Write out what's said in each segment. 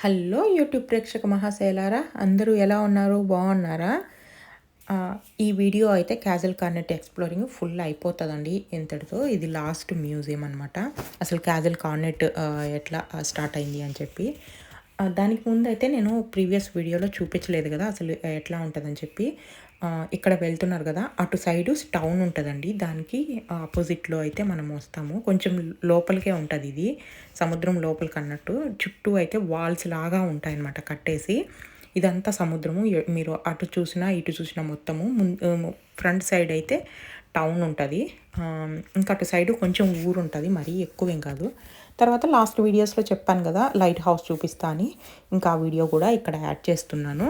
Hello YouTube ప్రేక్షక మహాశైలారా అందరూ ఎలా ఉన్నారు? బాగున్నారా? ఈ వీడియో అయితే క్యాజల్ కార్నెట్ ఎక్స్ప్లోరింగ్ ఫుల్ అయిపోతుందండి ఇంతటితో. ఇది లాస్ట్ మ్యూజియం అనమాట అసలు క్యాజల్ కార్నెట్ ఎట్లా స్టార్ట్ అయింది అని చెప్పి. దానికి ముందు అయితే నేను ప్రీవియస్ వీడియోలో చూపించలేదు కదా అసలు ఎట్లా ఉంటుందని చెప్పి. ఇక్కడ వెళ్తున్నారు కదా అటు సైడు టౌన్ ఉంటుందండి. దానికి ఆపోజిట్లో అయితే మనం వస్తాము. కొంచెం లోపలికే ఉంటుంది ఇది సముద్రం లోపలికి అన్నట్టు. చుట్టూ అయితే వాల్స్ లాగా ఉంటాయన్నమాట కట్టేసి. ఇదంతా సముద్రము. మీరు అటు చూసినా ఇటు చూసినా మొత్తము. ముందు ఫ్రంట్ సైడ్ అయితే టౌన్ ఉంటుంది. ఇంకా అటు సైడ్ కొంచెం ఊరు ఉంటుంది. మరీ ఎక్కువేం కాదు. తర్వాత లాస్ట్ వీడియోస్లో చెప్పాను కదా లైట్ హౌస్ చూపిస్తా అని. ఇంకా ఆ వీడియో కూడా ఇక్కడ యాడ్ చేస్తున్నాను.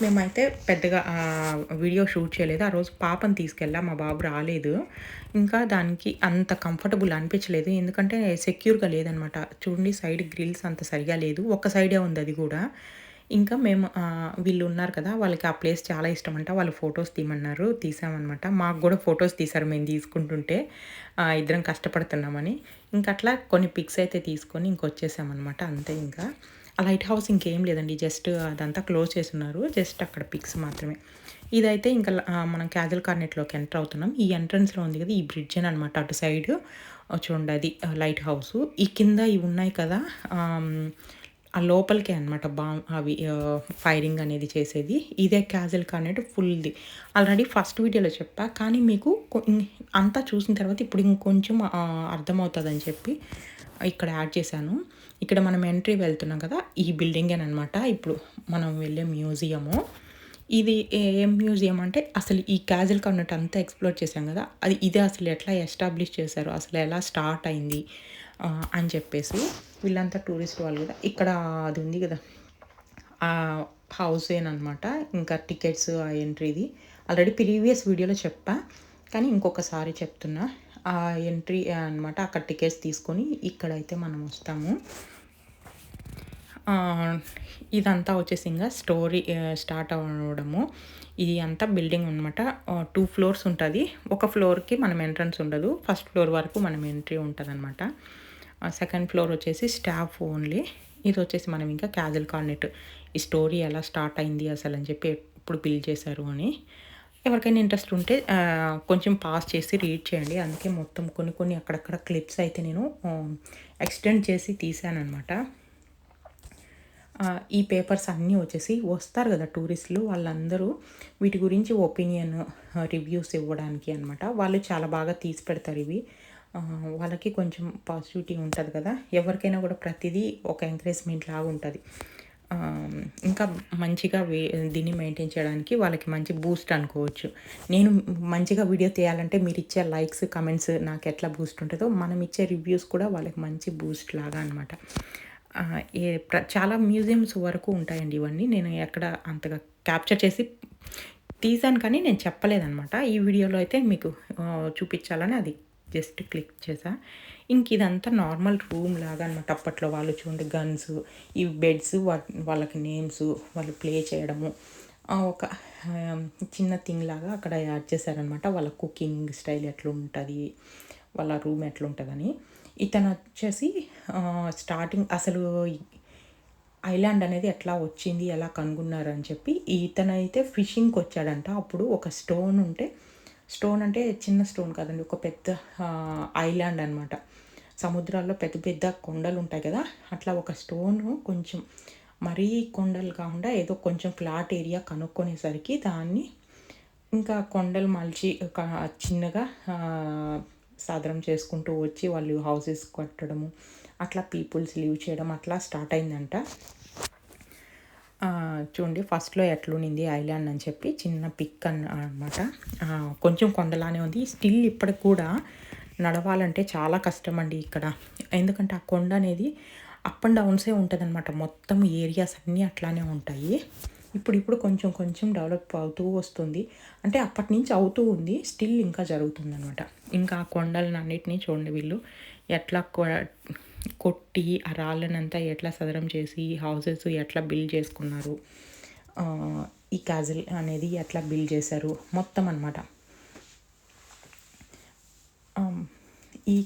మేమైతే పెద్దగా వీడియో షూట్ చేయలేదు. ఆ రోజు పాపని తీసుకెళ్ళా మా బాబు రాలేదు. ఇంకా దానికి అంత కంఫర్టబుల్ అనిపించలేదు. ఎందుకంటే సెక్యూర్గా లేదనమాట. చూడండి సైడ్ గ్రిల్స్ అంత సరిగా లేదు. ఒక సైడే ఉంది అది కూడా. ఇంకా మేము వీళ్ళు ఉన్నారు కదా వాళ్ళకి ఆ ప్లేస్ చాలా ఇష్టం అంట వాళ్ళు ఫొటోస్ తీయమన్నారు తీసామన్నమాట మాకు కూడా ఫొటోస్ తీసారు మేము తీసుకుంటుంటే. ఇద్దరం కష్టపడుతున్నామని. ఇంకా అట్లా కొన్ని పిక్స్ అయితే తీసుకొని ఇంకొచ్చేసామన్నమాట అంతే ఇంకా. ఆ లైట్ హౌస్ ఇంకేం లేదండి. జస్ట్ అదంతా క్లోజ్ చేస్తున్నారు. జస్ట్ అక్కడ పిక్స్ మాత్రమే. ఇదైతే ఇంకా మనం క్యాజల్ కార్నెట్లోకి ఎంటర్ అవుతున్నాం. ఈ ఎంట్రన్స్లో ఉంది కదా ఈ బ్రిడ్జ్ అని అనమాట అటు సైడ్ చూడండి అది లైట్ హౌస్. ఈ కింద ఇవి ఉన్నాయి కదా ఆ లోపలికే అనమాట బా అవి ఫైరింగ్ అనేది చేసేది. ఇదే క్యాజువల్ కార్నెట్ ఫుల్ది. ఆల్రెడీ ఫస్ట్ వీడియోలో చెప్పా కానీ మీకు అంతా చూసిన తర్వాత ఇప్పుడు ఇంకొంచెం అర్థమవుతుందని చెప్పి ఇక్కడ యాడ్ చేశాను. ఇక్కడ మనం ఎంట్రీ వెళ్తున్నాం కదా ఈ బిల్డింగ్ అనమాట ఇప్పుడు మనం వెళ్ళే మ్యూజియము ఇది ఏం మ్యూజియం అంటే అసలు ఈ క్యాజువల్ ఉన్నట్టు అంతా ఎక్స్ప్లోర్ చేశాం కదా అది ఇదే అసలు ఎట్లా ఎస్టాబ్లిష్ చేశారు అసలు ఎలా స్టార్ట్ అయింది అని చెప్పేసి వీళ్ళంతా టూరిస్ట్ వాళ్ళు కదా. ఇక్కడ అది ఉంది కదా ఆ హౌస్ అనమాట ఇంకా టికెట్స్ ఆ ఎంట్రీది ఆల్రెడీ ప్రీవియస్ వీడియోలో చెప్పా కానీ ఇంకొకసారి చెప్తున్నా. ఆ ఎంట్రీ అనమాట అక్కడ టికెట్స్ తీసుకొని ఇక్కడైతే మనం వస్తాము. ఇదంతా వచ్చేసి ఇంకా స్టోరీ స్టార్ట్ అవ్వడము. ఇది అంతా బిల్డింగ్ అనమాట టూ ఫ్లోర్స్ ఉంటుంది. ఒక ఫ్లోర్కి మనం ఎంట్రన్స్ ఉండదు. ఫస్ట్ ఫ్లోర్ వరకు మనం ఎంట్రీ ఉంటుంది అనమాట సెకండ్ ఫ్లోర్ వచ్చేసి స్టాఫ్ ఓన్లీ. ఇది వచ్చేసి మనం ఇంకా క్యాజువల్ కార్నెట్. ఈ స్టోరీ ఎలా స్టార్ట్ అయింది అసలు అని చెప్పి ఎప్పుడు బిల్డ్ చేశారు అని. ఎవరికైనా ఇంట్రెస్ట్ ఉంటే కొంచెం పాస్ చేసి రీడ్ చేయండి. అందుకే మొత్తం కొన్ని కొన్ని అక్కడక్కడ క్లిప్స్ అయితే నేను ఎక్స్టెండ్ చేసి తీసానమాట ఈ పేపర్స్ అన్నీ వచ్చేసి వస్తారు కదా టూరిస్టులు వాళ్ళందరూ వీటి గురించి ఒపీనియన్ రివ్యూస్ ఇవ్వడానికి అనమాట వాళ్ళు చాలా బాగా తీసి పెడతారు ఇవి. వాళ్ళకి కొంచెం పాజిటివిటీ ఉంటుంది కదా. ఎవరికైనా కూడా ప్రతిదీ ఒక ఎంకరేజ్మెంట్ లాగా ఉంటుంది. ఇంకా మంచిగా వే దీన్ని మెయింటైన్ చేయడానికి వాళ్ళకి మంచి బూస్ట్ అనుకోవచ్చు. నేను మంచిగా వీడియో తీయాలంటే మీరు ఇచ్చే లైక్స్ కమెంట్స్ నాకు ఎట్లా బూస్ట్ ఉంటుందో మనం ఇచ్చే రివ్యూస్ కూడా వాళ్ళకి మంచి బూస్ట్ లాగా అనమాట ఏ చాలా మ్యూజియంస్ వరకు ఉంటాయండి ఇవన్నీ. నేను ఎక్కడ అంతగా క్యాప్చర్ చేసి తీసాను కానీ నేను చెప్పలేదనమాట ఈ వీడియోలో అయితే మీకు చూపించాలని అది జస్ట్ క్లిక్ చేసా. ఇంక ఇదంతా నార్మల్ రూమ్ లాగా అనమాట అప్పట్లో వాళ్ళు చూడండి గన్స్ ఈ బెడ్స్ వాళ్ళకి నేమ్స్ వాళ్ళు ప్లే చేయడము. ఒక చిన్న థింగ్ లాగా అక్కడ యాడ్ చేశారనమాట వాళ్ళ కుకింగ్ స్టైల్ ఎట్లుంటుంది వాళ్ళ రూమ్ ఎట్లుంటుందని. ఇతను వచ్చేసి స్టార్టింగ్ అసలు ఐలాండ్ అనేది ఎట్లా వచ్చింది ఎలా కనుగొన్నారు అని చెప్పి ఇతనైతే ఫిషింగ్కి వచ్చాడంట. అప్పుడు ఒక స్టోన్ ఉంటే స్టోన్ అంటే చిన్న స్టోన్ కాదండి ఒక పెద్ద ఐలాండ్ అనమాట సముద్రాల్లో పెద్ద పెద్ద కొండలు ఉంటాయి కదా అట్లా ఒక స్టోన్ కొంచెం మరీ కొండలు కాకుండా ఏదో కొంచెం ఫ్లాట్ ఏరియా కనుక్కొనేసరికి దాన్ని ఇంకా కొండలు మలిచి ఒక చిన్నగా సాదరం చేసుకుంటూ వచ్చి వాళ్ళు హౌసెస్ కట్టడము అట్లా పీపుల్స్ లీవ్ చేయడం అట్లా స్టార్ట్ అయిందంట. చూడండి ఫస్ట్లో ఎట్లునింది ఐలాండ్ అని చెప్పి చిన్న పిక్ అన్న అనమాట కొంచెం కొండలానే ఉంది. స్టిల్ ఇప్పటికి కూడా నడవాలంటే చాలా కష్టం అండి ఇక్కడ. ఎందుకంటే ఆ కొండ అనేది అప్ అండ్ డౌన్సే ఉంటుంది అనమాట మొత్తం ఏరియాస్ అన్నీ అట్లానే ఉంటాయి. ఇప్పుడు ఇప్పుడు కొంచెం కొంచెం డెవలప్ అవుతూ వస్తుంది. అంటే అప్పటి నుంచి అవుతూ ఉంది. స్టిల్ ఇంకా జరుగుతుంది అనమాట ఇంకా ఆ కొండలను అన్నిటినీ చూడండి వీళ్ళు. ఎట్లా కొ- కొట్టి ఆ రాళ్ళనంతా ఎట్లా సదరం చేసి హౌసెస్ ఎట్లా బిల్డ్ చేసుకున్నారు. ఈ క్యాజిల్ అనేది ఎట్లా బిల్డ్ చేశారు. మొత్తం అనమాట ఈ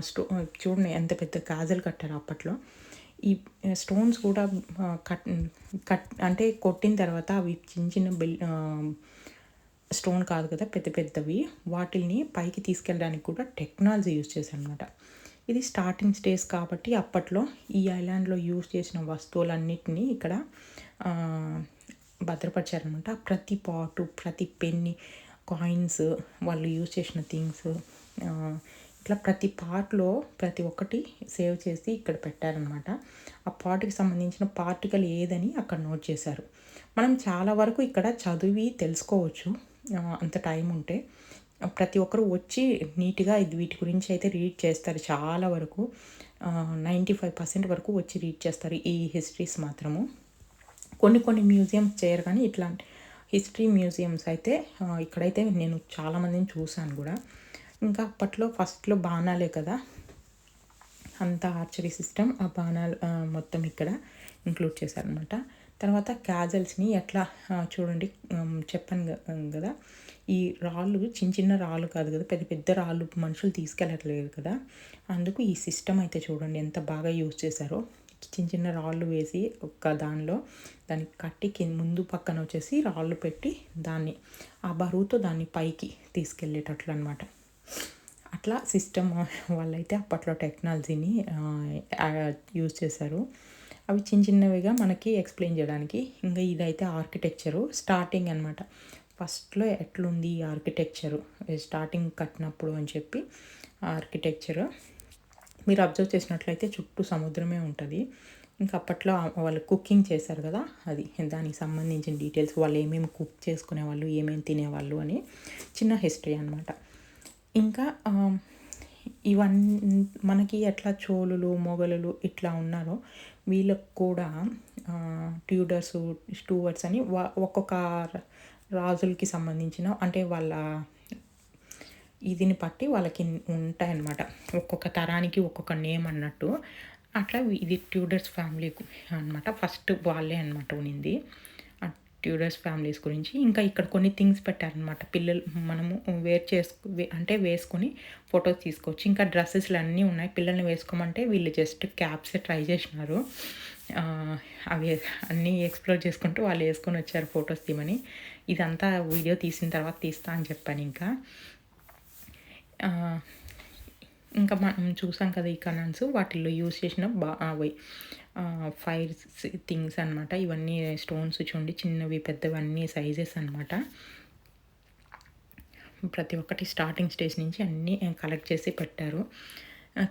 స్టో చూడండి ఎంత పెద్ద గాజులు కట్టారు అప్పట్లో. ఈ స్టోన్స్ కూడా కట్ కట్ అంటే కొట్టిన తర్వాత అవి చిన్న చిన్న బిల్ స్టోన్ కాదు కదా పెద్ద పెద్దవి. వాటిల్ని పైకి తీసుకెళ్ళడానికి కూడా టెక్నాలజీ యూజ్ చేశారు అనమాట ఇది స్టార్టింగ్ స్టేజ్ కాబట్టి అప్పట్లో ఈ ఐలాండ్లో యూజ్ చేసిన వస్తువులన్నిటినీ ఇక్కడ భద్రపరిచారనమాట ప్రతి పాటు ప్రతి పెన్ని కాయిన్స్ వాళ్ళు యూజ్ చేసిన థింగ్స్ ఇట్లా ప్రతి పార్ట్లో ప్రతి ఒక్కటి సేవ్ చేసి ఇక్కడ పెట్టారనమాట ఆ పార్ట్కి సంబంధించిన పార్టికల్ ఏదని అక్కడ నోట్ చేశారు. మనం చాలా వరకు ఇక్కడ చదివి తెలుసుకోవచ్చు అంత టైం ఉంటే. ప్రతి ఒక్కరు వచ్చి నీట్గా ఇది వీటి గురించి అయితే రీడ్ చేస్తారు. చాలా వరకు నైంటీ ఫైవ్ పర్సెంట్ వరకు వచ్చి రీడ్ చేస్తారు ఈ హిస్టరీస్ మాత్రము. కొన్ని కొన్ని మ్యూజియంస్ చేయరు కానీ ఇట్లాంటి హిస్టరీ మ్యూజియంస్ అయితే ఇక్కడైతే నేను చాలామందిని చూశాను కూడా. ఇంకా అప్పట్లో ఫస్ట్లో బాణాలే కదా. అంత ఆర్చరీ సిస్టమ్ ఆ బాణాలు మొత్తం ఇక్కడ ఇంక్లూడ్ చేశారనమాట తర్వాత క్యాజల్స్ని ఎట్లా చూడండి చెప్పాను కదా. ఈ రాళ్ళు చిన్న చిన్న రాళ్ళు కాదు కదా పెద్ద పెద్ద రాళ్ళు మనుషులు తీసుకెళ్ళట్లేదు కదా. అందుకు ఈ సిస్టమ్ అయితే చూడండి ఎంత బాగా యూజ్ చేశారో. చిన్న చిన్న రాళ్ళు వేసి ఒక దానిలో దానికి కట్టి కింద ముందు పక్కన వచ్చేసి రాళ్ళు పెట్టి దాన్ని ఆ బరువుతో దాన్ని పైకి తీసుకెళ్ళేటట్లు అనమాట అట్లా సిస్టమ్ వాళ్ళైతే అప్పట్లో టెక్నాలజీని యూజ్ చేశారు. అవి చిన్న చిన్నవిగా మనకి ఎక్స్ప్లెయిన్ చేయడానికి ఇంకా ఇదైతే ఆర్కిటెక్చరు స్టార్టింగ్ అనమాట ఫస్ట్లో ఎట్లుంది ఆర్కిటెక్చరు స్టార్టింగ్ కట్టినప్పుడు అని చెప్పి ఆర్కిటెక్చరు మీరు అబ్జర్వ్ చేసినట్లయితే చుట్టూ సముద్రమే ఉంటుంది. ఇంకా అప్పట్లో వాళ్ళు కుకింగ్ చేశారు కదా అది దానికి సంబంధించిన డీటెయిల్స్ వాళ్ళు ఏమేమి కుక్ చేసుకునేవాళ్ళు ఏమేమి తినేవాళ్ళు అని చిన్న హిస్టరీ అనమాట ఇంకా ఇవన్నీ మనకి ఎట్లా చోళులు మొగలులు ఇట్లా ఉన్నారో వీళ్ళకు కూడా ట్యూడర్స్ స్టూవర్స్ అని ఒక్కొక్క రాజులకి సంబంధించిన అంటే వాళ్ళ ఇదిని బట్టి వాళ్ళకి ఉంటాయన్నమాట. ఒక్కొక్క తరానికి ఒక్కొక్క నేమ్ అన్నట్టు. అట్లా ఇది ట్యూడర్స్ ఫ్యామిలీ అనమాట ఫస్ట్ వాళ్ళే అనమాట ఉనింది. ట్యూడర్స్ ఫ్యామిలీస్ గురించి. ఇంకా ఇక్కడ కొన్ని థింగ్స్ పెట్టారనమాట పిల్లలు మనము వేర్ చేసుకు అంటే వేసుకొని ఫొటోస్ తీసుకోవచ్చు. ఇంకా డ్రెస్సెస్లు అన్నీ ఉన్నాయి. పిల్లల్ని వేసుకోమంటే వీళ్ళు జస్ట్ క్యాప్స్ ట్రై చేసినారు. అవి అన్నీ ఎక్స్ప్లోర్ చేసుకుంటూ వాళ్ళు వేసుకొని వచ్చారు ఫొటోస్ తీయమని. ఇదంతా వీడియో తీసిన తర్వాత తీస్తా అని చెప్పాను ఇంకా. ఇంకా మనం చూసాం కదా ఈ కనాన్స్ వాటిల్లో యూస్ చేసిన బా అవి. ఫైర్ థింగ్స్ అనమాట ఇవన్నీ స్టోన్స్ చూడండి చిన్నవి పెద్దవి అన్నీ సైజెస్ అనమాట ప్రతి ఒక్కటి స్టార్టింగ్ స్టేజ్ నుంచి అన్నీ కలెక్ట్ చేసి పెట్టారు.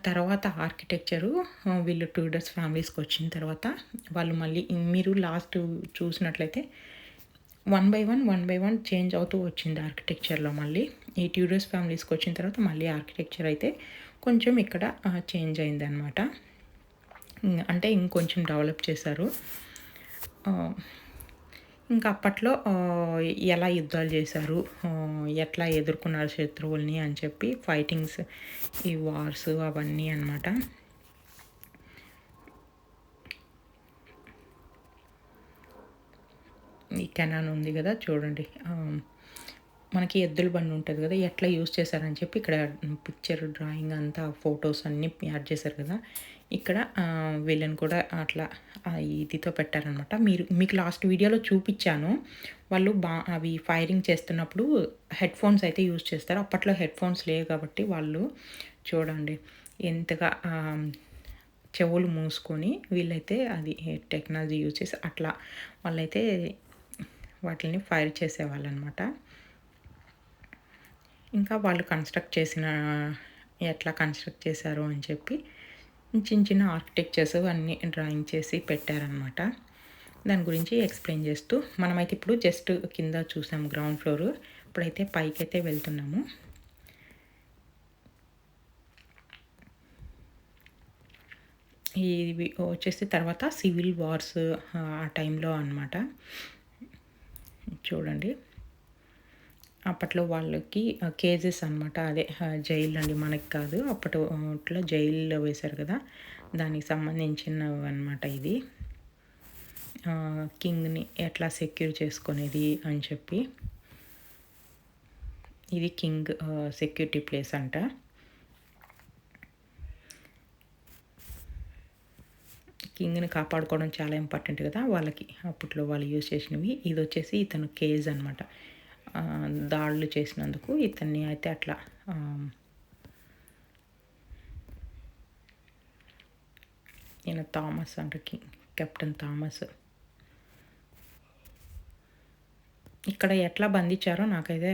తర్వాత ఆర్కిటెక్చరు వీళ్ళు ట్యూడర్స్ ఫ్యామిలీస్కి వచ్చిన తర్వాత వాళ్ళు మళ్ళీ మీరు లాస్ట్ చూసినట్లయితే one by one one by one change అవుతూ వచ్చింది ఆర్కిటెక్చర్లో మళ్ళీ. ఈ ట్యూడర్స్ ఫ్యామిలీస్కి వచ్చిన తర్వాత మళ్ళీ ఆర్కిటెక్చర్ అయితే కొంచెం ఇక్కడ చేంజ్ అయిందనమాట అంటే ఇంకొంచెం డెవలప్ చేశారు. ఇంకా అప్పట్లో ఎలా యుద్ధాలు చేశారు ఎట్లా ఎదుర్కొన్నారు శత్రువుల్ని అని చెప్పి ఫైటింగ్స్ ఈ వార్స్ అవన్నీ అనమాట కెనాన్ ఉంది కదా చూడండి. మనకి ఎద్దుల బండి ఉంటుంది కదా ఎట్లా యూస్ చేశారని చెప్పి ఇక్కడ పిక్చర్ డ్రాయింగ్ అంతా ఫొటోస్ అన్నీ యాడ్ చేశారు కదా. ఇక్కడ వీళ్ళని కూడా అట్లా ఇదితో పెట్టారనమాట మీరు మీకు లాస్ట్ వీడియోలో చూపించాను. వాళ్ళు బా అవి ఫైరింగ్ చేస్తున్నప్పుడు హెడ్ ఫోన్స్ అయితే యూజ్ చేస్తారు. అప్పట్లో హెడ్ ఫోన్స్ లేవు కాబట్టి వాళ్ళు చూడండి ఎంతగా చెవులు మూసుకొని వీళ్ళైతే అది టెక్నాలజీ యూజ్ చేసి అట్లా వాళ్ళైతే వాటిని ఫైర్ చేసేవాళ్ళు అనమాట ఇంకా వాళ్ళు కన్స్ట్రక్ట్ చేసిన ఎట్లా కన్స్ట్రక్ట్ చేశారు అని చెప్పి చిన్న చిన్న ఆర్కిటెక్చర్స్ అన్నీ డ్రాయింగ్ చేసి పెట్టారనమాట. దాని గురించి ఎక్స్ప్లెయిన్ చేస్తూ మనమైతే ఇప్పుడు జస్ట్ కింద చూసాము గ్రౌండ్ ఫ్లోర్ ఇప్పుడైతే పైకి అయితే వెళ్తున్నాము. ఇవి వచ్చేసి తర్వాత సివిల్ వార్స్ ఆ టైంలో అనమాట చూడండి. అప్పట్లో వాళ్ళకి కేజెస్ అనమాట అదే జైలు అండి మనకి కాదు. అప్పట్లో జైల్లో వేశారు కదా. దానికి సంబంధించినవి అనమాట ఇది కింగ్ని ఎట్లా సెక్యూర్ చేసుకునేది అని చెప్పి. ఇది కింగ్ సెక్యూరిటీ ప్లేస్ అంట. కింగ్ని కాపాడుకోవడం చాలా ఇంపార్టెంట్ కదా వాళ్ళకి. అప్పట్లో వాళ్ళు యూజ్ చేసినవి. ఇది వచ్చేసి ఇతను కేజ్ అనమాట దాడులు చేసినందుకు ఇతన్ని అయితే అట్లా ఈయన థామస్ అంట కింగ్ కెప్టెన్ థామస్. ఇక్కడ ఎట్లా బంధించారో నాకైతే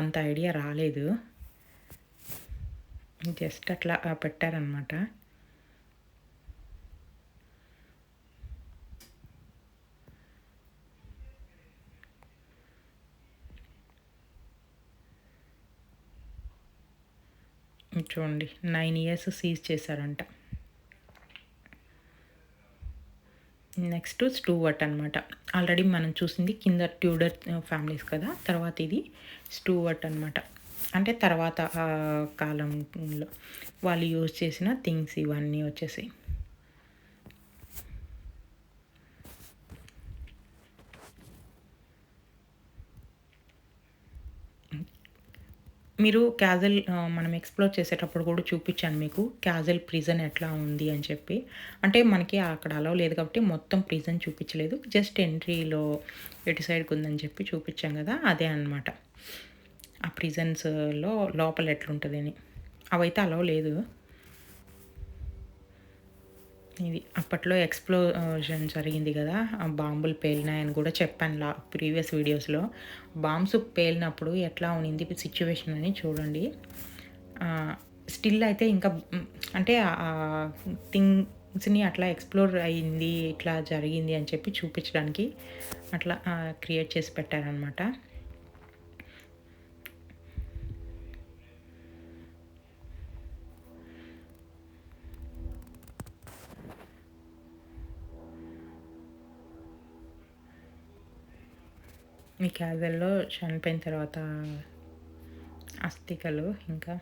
అంత ఐడియా రాలేదు. జస్ట్ అట్లా పెట్టారనమాట చూడండి. నైన్ ఇయర్స్ సీజ్ చేశారంట. నెక్స్ట్ స్టూవర్ట్ అనమాట ఆల్రెడీ మనం చూసింది కింద ట్యూడర్ ఫ్యామిలీస్ uh, కదా. తర్వాత ఇది స్టూవర్ట్ అనమాట అంటే తర్వాత కాలంలో వాళ్ళు యూజ్ చేసిన థింగ్స్ ఇవన్నీ వచ్చేసి. మీరు క్యాజల్ మనం ఎక్స్ప్లోర్ చేసేటప్పుడు కూడా చూపించాను మీకు. క్యాజల్ ప్రిజన్ ఎట్లా ఉంది అని చెప్పి. అంటే మనకి అక్కడ అలవ్ లేదు కాబట్టి మొత్తం ప్రిజన్ చూపించలేదు. జస్ట్ ఎంట్రీలో ఎటు సైడ్కి ఉందని చెప్పి చూపించాం కదా అదే అనమాట ఆ ప్రిజన్స్లో లోపల ఎట్లుంటుంది అని అవైతే అలవ్ లేదు. ఇది అప్పట్లో ఎక్స్ప్లోజన్ జరిగింది కదా ఆ బాంబులు పేలినాయని కూడా చెప్పాను లా ప్రీవియస్ వీడియోస్లో బాంబ్స్ పేలినప్పుడు ఎట్లా ఉన్నింది సిచ్యువేషన్ అని చూడండి. స్టిల్ అయితే ఇంకా అంటే థింగ్స్ని అట్లా ఎక్స్ప్లోర్ అయింది ఇట్లా జరిగింది అని చెప్పి చూపించడానికి అట్లా క్రియేట్ చేసి పెట్టారనమాట మీ క్యాజల్లో చనిపోయిన తర్వాత అస్థికలు ఇంకా.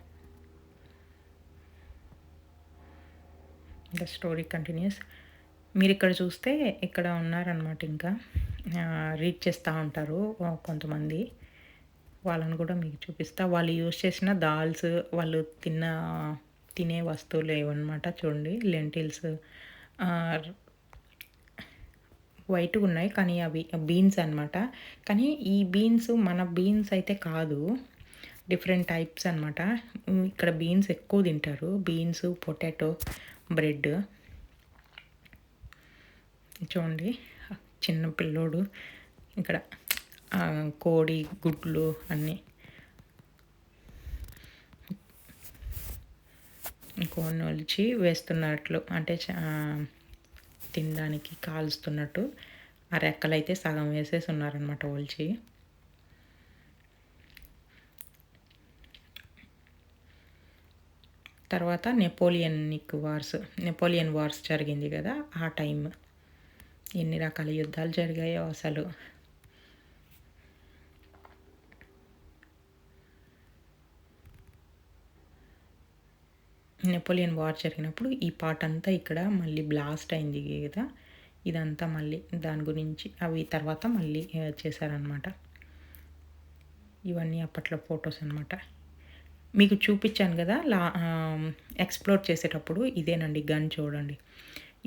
ద స్టోరీ కంటిన్యూస్ మీరు ఇక్కడ చూస్తే ఇక్కడ ఉన్నారనమాట ఇంకా. రీడ్ చేస్తూ ఉంటారు కొంతమంది. వాళ్ళని కూడా మీకు చూపిస్తా. వాళ్ళు యూజ్ చేసిన దాల్స్ వాళ్ళు తిన్న తినే వస్తువులు ఏవన్నమాట చూడండి. లెంటిల్స్ వైట్గా ఉన్నాయి కానీ అవి బీన్స్ అనమాట కానీ ఈ బీన్స్ మన బీన్స్ అయితే కాదు. డిఫరెంట్ టైప్స్ అనమాట ఇక్కడ బీన్స్ ఎక్కువ తింటారు. Beans potato bread. చూడండి. చిన్న పిల్లోడు ఇక్కడ కోడి గుడ్లు అన్నీ. కోడిని ఒలిచి వేస్తున్నట్లు అంటే చా తినడానికి కాలుస్తున్నట్టు ఆ రెక్కలు అయితే సగం వేసేసి ఉన్నారనమాట ఒలిచి. తర్వాత నెపోలియనిక్ వార్స్ నెపోలియన్ వార్స్ జరిగింది కదా ఆ టైం ఎన్ని రకాల యుద్ధాలు జరిగాయో అసలు. నెపోలియన్ వార్ జరిగినప్పుడు ఈ పార్ట్ అంతా ఇక్కడ మళ్ళీ బ్లాస్ట్ అయింది కదా. ఇదంతా మళ్ళీ దాని గురించి అవి తర్వాత మళ్ళీ చేశారనమాట ఇవన్నీ అప్పట్లో ఫొటోస్ అనమాట మీకు చూపించాను కదా లా ఎక్స్ప్లోర్ చేసేటప్పుడు ఇదేనండి గన్ చూడండి.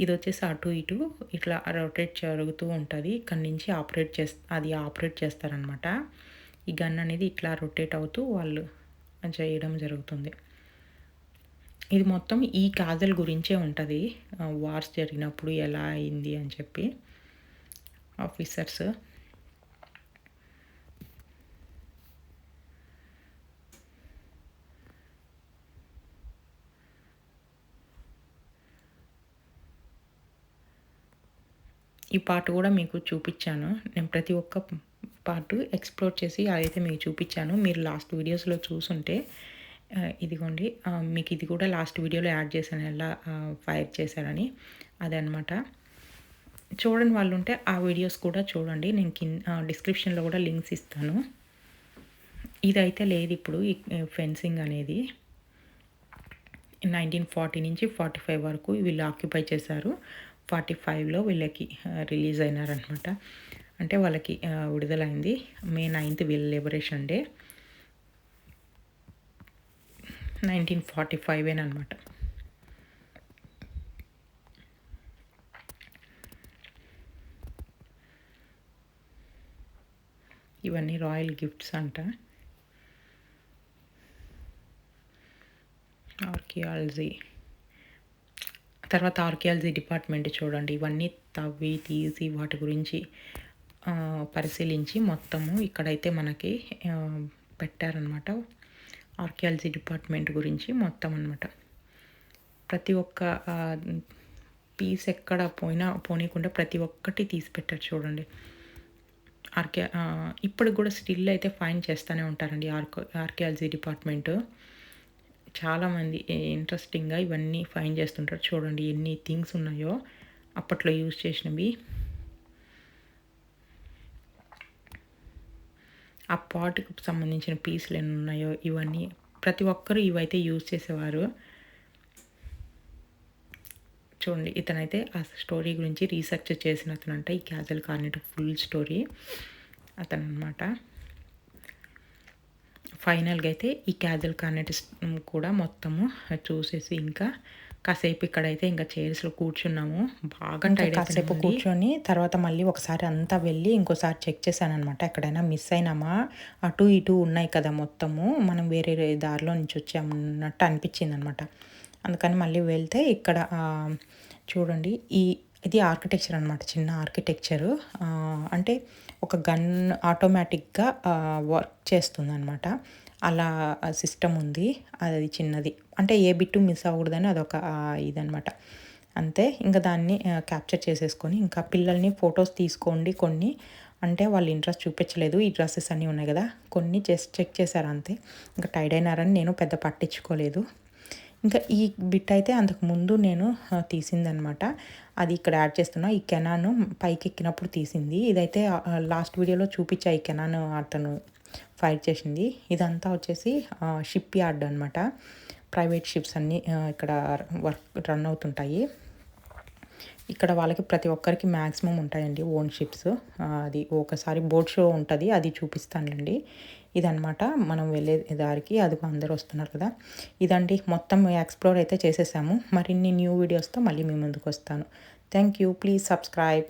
ఇది వచ్చేసి అటు ఇటు ఇట్లా రొటేట్ జరుగుతూ ఉంటుంది. ఇక్కడ నుంచి ఆపరేట్ చేస్ అది ఆపరేట్ చేస్తారనమాట ఈ గన్ అనేది ఇట్లా రొటేట్ అవుతూ వాళ్ళు చేయడం జరుగుతుంది. ఇది మొత్తం ఈ కాజల్ గురించే ఉంటుంది. వార్స్ జరిగినప్పుడు ఎలా అయింది అని చెప్పి. ఆఫీసర్స్ ఈ పార్ట్ కూడా మీకు చూపించాను. నేను ప్రతి ఒక్క పార్ట్ ఎక్స్ప్లోర్ చేసి అదైతే మీకు చూపించాను. మీరు లాస్ట్ వీడియోస్లో చూసుంటే ఇదిగోండి. మీకు ఇది కూడా లాస్ట్ వీడియోలో యాడ్ చేశాను. ఎలా ఫైర్ చేశారని. అదనమాట చూడని వాళ్ళు ఉంటే ఆ వీడియోస్ కూడా చూడండి. నేను కింద డిస్క్రిప్షన్లో కూడా లింక్స్ ఇస్తాను. ఇదైతే లేదు ఇప్పుడు ఈ ఫెన్సింగ్ అనేది. నైన్టీన్ ఫార్టీ నుంచి ఫార్టీ ఫైవ్ వరకు వీళ్ళు ఆక్యుపై చేశారు. ఫార్టీ ఫైవ్లో వీళ్ళకి రిలీజ్ అయినారనమాట అంటే వాళ్ళకి విడుదలైంది. మే నైన్త్ వీళ్ళ liberation day nineteen forty five అనమాట. ఇవన్నీ రాయల్ గిఫ్ట్స్ అంట. ఆర్కియాలజీ. తర్వాత ఆర్కియాలజీ డిపార్ట్మెంట్ చూడండి. ఇవన్నీ తవ్వి తీసి వాటి గురించి పరిశీలించి మొత్తము ఇక్కడైతే మనకి పెట్టారనమాట. ఆర్కియాలజీ డిపార్ట్మెంట్ గురించి మొత్తం అనమాట ప్రతి ఒక్క పీస్ ఎక్కడ పోయినా పోనీయకుండా ప్రతి ఒక్కటి తీసి పెట్టారు చూడండి. ఆర్కే ఇప్పుడు కూడా స్టిల్ అయితే ఫైన్ చేస్తూనే ఉంటారండి ఆర్కో ఆర్కియాలజీ డిపార్ట్మెంటు. చాలామంది ఇంట్రెస్టింగ్గా ఇవన్నీ ఫైన్ చేస్తుంటారు చూడండి ఎన్ని థింగ్స్ ఉన్నాయో. అప్పట్లో యూజ్ చేసినవి ఆ పాట్కి సంబంధించిన పీసులు ఎన్ని ఉన్నాయో ఇవన్నీ ప్రతి ఒక్కరూ ఇవైతే యూజ్ చేసేవారు. చూడండి ఇతనైతే ఆ స్టోరీ గురించి రీసెర్చ్ చేసిన అతనంట. ఈ క్యాజల్ కార్నెట్ ఫుల్ స్టోరీ అతను అనమాట ఫైనల్గా అయితే ఈ క్యాజల్ కార్నెట్ కూడా మొత్తము చూసేసి ఇంకా కాసేపు ఇక్కడైతే ఇంకా చైర్స్లో కూర్చున్నాము. బాగా టైడ్ కాసేపు కూర్చొని తర్వాత మళ్ళీ ఒకసారి అంతా వెళ్ళి ఇంకోసారి చెక్ చేశాను అనమాట ఎక్కడైనా మిస్ అయినామా? అటు ఇటు ఉన్నాయి కదా మొత్తము. మనం వేరే దారిలో నుంచి వచ్చామన్నట్టు అనిపించింది అనమాట అందుకని మళ్ళీ వెళ్తే ఇక్కడ చూడండి ఈ ఇది ఆర్కిటెక్చర్ అనమాట చిన్న ఆర్కిటెక్చరు అంటే ఒక గన్ ఆటోమేటిక్గా వర్క్ చేస్తుంది అనమాట అలా సిస్టమ్ ఉంది. అది చిన్నది. అంటే ఏ బిట్టు మిస్ అవ్వకూడదని అదొక ఇదనమాట అంతే. ఇంకా దాన్ని క్యాప్చర్ చేసేసుకొని ఇంకా పిల్లల్ని ఫొటోస్ తీసుకోండి కొన్ని. అంటే వాళ్ళు ఇంట్రెస్ట్ చూపించలేదు. ఈ డ్రెస్సెస్ అన్నీ ఉన్నాయి కదా. కొన్ని జస్ట్ చెక్ చేశారు అంతే. ఇంకా టైడ్ అయినారని నేను పెద్ద పట్టించుకోలేదు. ఇంకా ఈ బిట్ అయితే అంతకు ముందు నేను తీసిందనమాట అది ఇక్కడ యాడ్ చేస్తున్నా. ఈ కెనాను పైకి ఎక్కినప్పుడు తీసింది. ఇదైతే లాస్ట్ వీడియోలో చూపించా ఈ కెనాన్ అతను. ఫైర్ చేసింది. ఇదంతా వచ్చేసి షిప్ యార్డ్ అనమాట ప్రైవేట్ షిప్స్ అన్నీ ఇక్కడ వర్క్ రన్ అవుతుంటాయి. ఇక్కడ వాళ్ళకి ప్రతి ఒక్కరికి మ్యాక్సిమం ఉంటాయండి ఓన్ షిప్స్. అది ఒకసారి బోట్ షో ఉంటుంది అది చూపిస్తానులేండి. ఇదనమాట మనం వెళ్ళే దారికి అది అందరు వస్తున్నారు కదా. ఇదండి మొత్తం ఎక్స్ప్లోర్ అయితే చేసేసాము. మరిన్ని న్యూ వీడియోస్తో మళ్ళీ మీ ముందుకు వస్తాను. Thank you please subscribe.